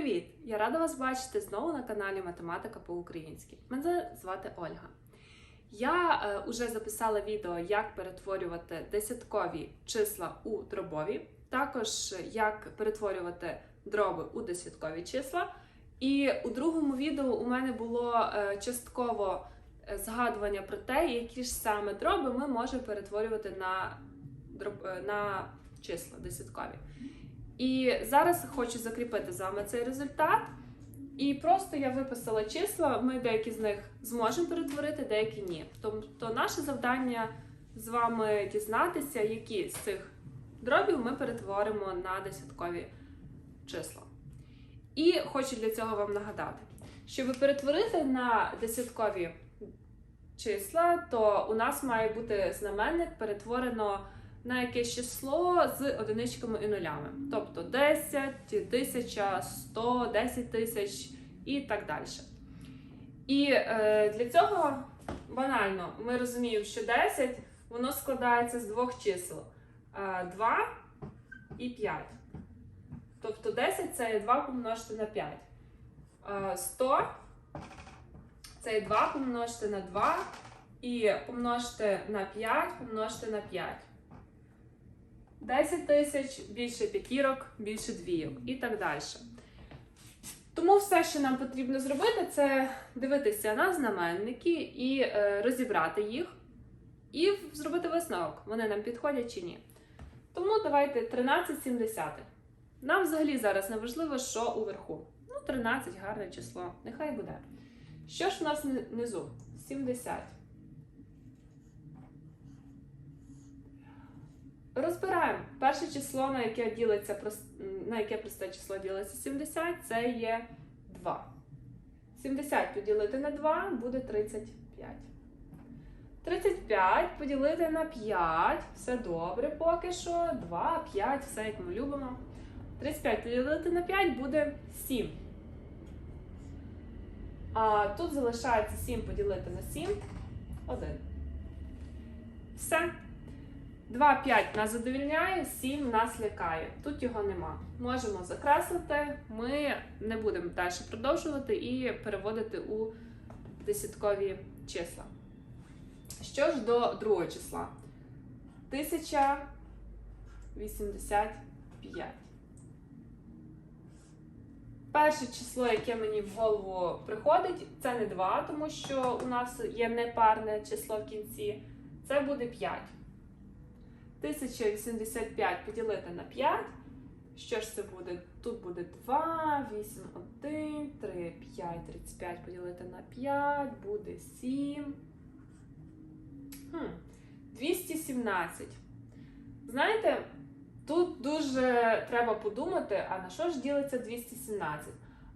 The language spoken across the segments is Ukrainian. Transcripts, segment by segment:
Привіт! Я рада вас бачити знову на каналі Математика по-українськи. Мене звати Ольга. Я е, уже записала відео, як перетворювати десяткові числа у дробові, також як перетворювати дроби у десяткові числа. І у другому відео у мене було е, частково е, згадування про те, які ж саме дроби ми можемо перетворювати на, дроб- е, на числа десяткові. І зараз хочу закріпити з вами цей результат. І просто я виписала числа, ми деякі з них зможемо перетворити, деякі ні. Тобто наше завдання з вами дізнатися, які з цих дробів ми перетворимо на десяткові числа. І хочу для цього вам нагадати, щоб перетворити на десяткові числа, то у нас має бути знаменник перетворено на якесь число з одиничками і нулями. Тобто 10, 1000, 100, 10 тисяч і так далі. І е, для цього банально ми розуміємо, що 10 воно складається з двох чисел: е, 2 і 5. Тобто 10 це є 2 помножити на 5. Е, 100 це 2 помножити на 2 і помножити на 5 помножити на 5. 10 тисяч, більше п'ятірок, більше двійок і так далі. Тому все, що нам потрібно зробити, це дивитися на знаменники і е, розібрати їх, і зробити висновок, вони нам підходять чи ні. Тому давайте 13 сімдесятих. Нам взагалі зараз не важливо, що уверху. Ну, 13 гарне число, нехай буде. Що ж у нас внизу? 70. Розбираємо. Перше число, на яке ділиться на яке просте число ділиться 70, це є 2. 70 поділити на 2 буде 35. 35 поділити на 5. Все добре поки що. 2, 5, все як ми любимо. 35 поділити на 5 буде 7. А тут залишається 7 поділити на 7. 1. Все. 2, 5 нас задовільняє, 7 нас лякає. Тут його нема. Можемо закреслити, ми не будемо далі продовжувати і переводити у десяткові числа. Що ж до другого числа? 1085. Перше число, яке мені в голову приходить, це не 2, тому що у нас є непарне число в кінці. Це буде 5. 1085 поділити на 5. Що ж це буде? Тут буде 2, 8, 1, 3, 5, 35 поділити на 5, буде 7. Хм, 217. Знаєте, тут дуже треба подумати, а на що ж ділиться 217?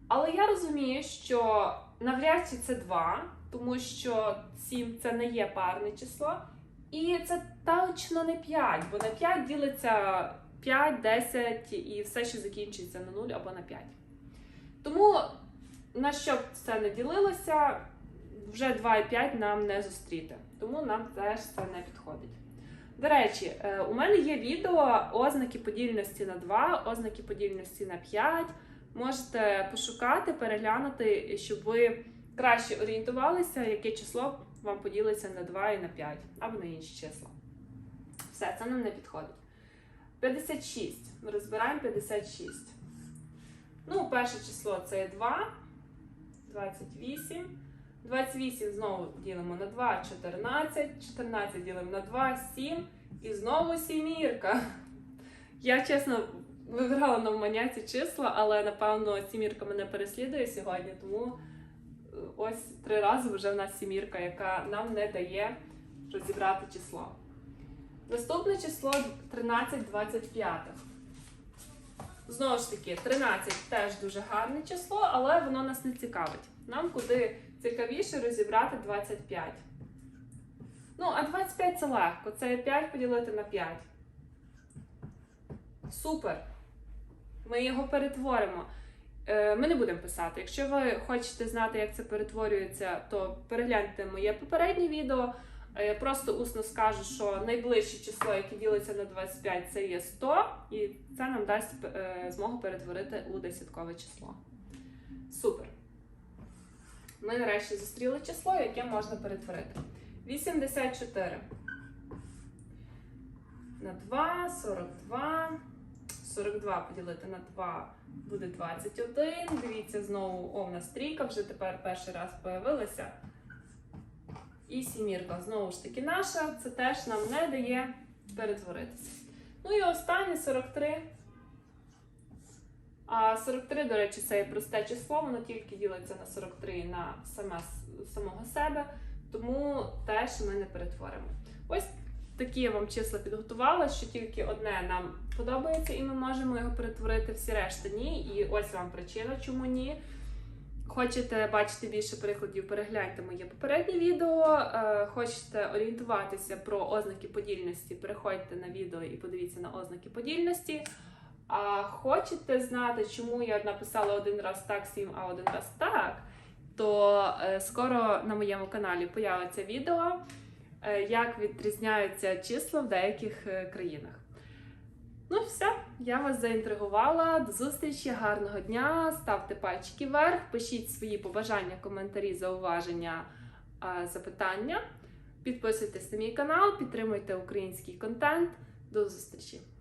Але я розумію, що навряд чи це 2, тому що 7 це не є парне число. І це точно не 5, бо на 5 ділиться 5, 10 і все, що закінчується на 0 або на 5. Тому, на що б це не ділилося, вже 2 і 5 нам не зустріти. Тому нам теж це не підходить. До речі, е, у мене є відео ознаки подільності на 2, ознаки подільності на 5. Можете пошукати, переглянути, щоб ви краще орієнтувалися, яке число вам поділиться на 2 і на 5, або на інші числа. Все, це нам не підходить. 56. Ми розбираємо 56. Ну, перше число це 2, 28. 28 знову ділимо на 2, 14. 14 ділимо на 2, 7. І знову сімірка. Я, чесно, вибирала навмання ці числа, але, напевно, сімірка мене переслідує сьогодні, тому ось три рази вже в нас сімірка, яка нам не дає розібрати число. Наступне число 1325. Знову ж таки, 13 теж дуже гарне число, але воно нас не цікавить. Нам куди цікавіше розібрати 25. Ну, а 25 це легко. Це 5 поділити на 5. Супер! Ми його перетворимо. Е, Ми не будемо писати. Якщо ви хочете знати, як це перетворюється, то перегляньте моє попереднє відео. Е, Я просто усно скажу, що найближче число, яке ділиться на 25, це є 100, і це нам дасть е, змогу перетворити у десяткове число. Супер. Ми нарешті зустріли число, яке можна перетворити. 84 на 2, 42. 42 поділити на 2 буде 21. Дивіться, знову овна стрійка, вже тепер перший раз появилася. І сімірка знову ж таки наша. Це теж нам не дає перетворитися. Ну і останнє 43. А 43, до речі, це є просте число, воно тільки ділиться на 43 на саме, самого себе, тому теж ми не перетворимо. Ось такі я вам числа підготувала, що тільки одне нам подобається, і ми можемо його перетворити, всі решта ні. І ось вам причина, чому ні. Хочете бачити більше прикладів, перегляньте моє попереднє відео. Е, Хочете орієнтуватися про ознаки подільності, переходьте на відео і подивіться на ознаки подільності. А хочете знати, чому я написала один раз так, сім, а один раз так, то е, скоро на моєму каналі появиться відео, як відрізняються числа в деяких е, країнах. Ну, все, я вас заінтригувала. До зустрічі, гарного дня. Ставте пальчики вверх, пишіть свої побажання, коментарі, зауваження, е, запитання. Підписуйтесь на мій канал, підтримуйте український контент. До зустрічі!